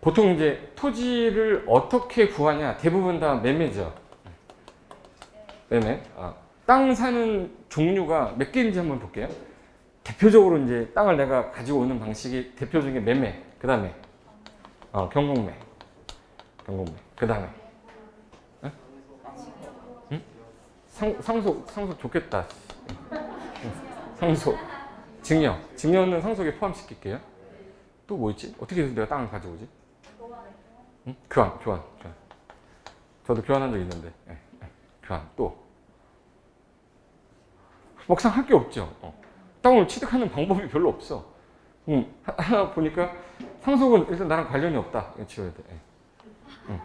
보통 이제 토지를 어떻게 구하냐 대부분 다 매매죠. 매매. 아, 땅 사는 종류가 몇 개인지 한번 볼게요. 대표적으로 이제 땅을 내가 가지고 오는 방식이 대표적인 매매. 그 다음에 어, 경공매. 경공매. 그 다음에 상, 상속 상속 좋겠다. 상속. 증여. 증여는 상속에 포함시킬게요. 또 뭐 있지? 어떻게 해서 내가 땅을 가지고 오지? 응? 교환, 교환, 교환. 저도 교환한 적 있는데. 예, 예. 교환. 또. 막상 할 게 없죠. 어. 땅을 취득하는 방법이 별로 없어. 음, 하- 하나 보니까 상속은 일단 나랑 관련이 없다. 지워야 돼. 예. 음.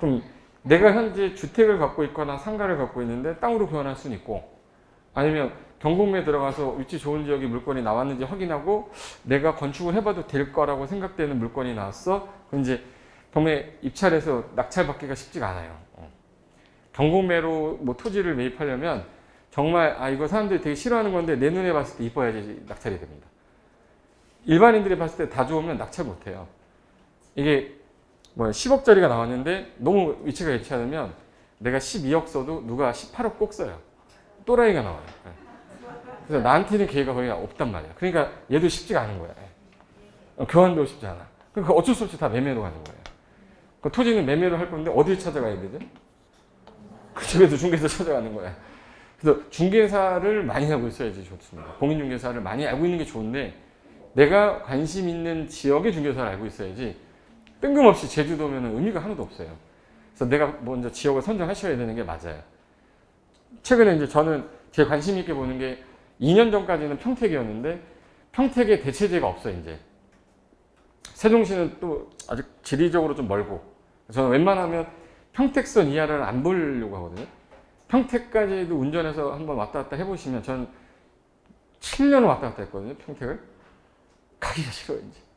그럼 내가 현재 주택을 갖고 있거나 상가를 갖고 있는데 땅으로 교환할 수는 있고 아니면 경공매에 들어가서 위치 좋은 지역에 물건이 나왔는지 확인하고 내가 건축을 해봐도 될 거라고 생각되는 물건이 나왔어. 그럼 이제 경매 입찰해서 낙찰받기가 쉽지가 않아요. 어. 경공매로 뭐 토지를 매입하려면 정말 아 이거 사람들이 되게 싫어하는 건데 내 눈에 봤을 때 이뻐야지 낙찰이 됩니다. 일반인들이 봤을 때 다 좋으면 낙찰 못해요. 이게 뭐 10억짜리가 나왔는데 너무 위치가 좋지 않으면 내가 12억 써도 누가 18억 꼭 써요. 또라이가 나와요. 예. 그래서 나한테는 기회가 거의 없단 말이야. 그러니까 얘도 쉽지가 않은 거야. 예. 어, 교환도 쉽지 않아. 그러니까 어쩔 수 없이 다 매매로 가는 거예요. 그 토지는 매매로 할 건데 어디를 찾아가야 되죠? 그쪽에서 중개사 찾아가는 거야. 그래서 중개사를 많이 하고 있어야지 좋습니다. 공인중개사를 많이 알고 있는 게 좋은데 내가 관심 있는 지역의 중개사를 알고 있어야지 뜬금없이 제주도면 의미가 하나도 없어요. 그래서 내가 먼저 지역을 선정하셔야 되는 게 맞아요. 최근에 이제 저는 제 관심 있게 보는 게 2년 전까지는 평택이었는데 평택에 대체제가 없어요 이제. 세종시는 또 아직 지리적으로 좀 멀고 저는 웬만하면 평택선 이하를 안 보려고 하거든요. 평택까지도 운전해서 한번 왔다 갔다 해보시면 전 7년 왔다 갔다 했거든요 평택을 가기가 싫어요 이제.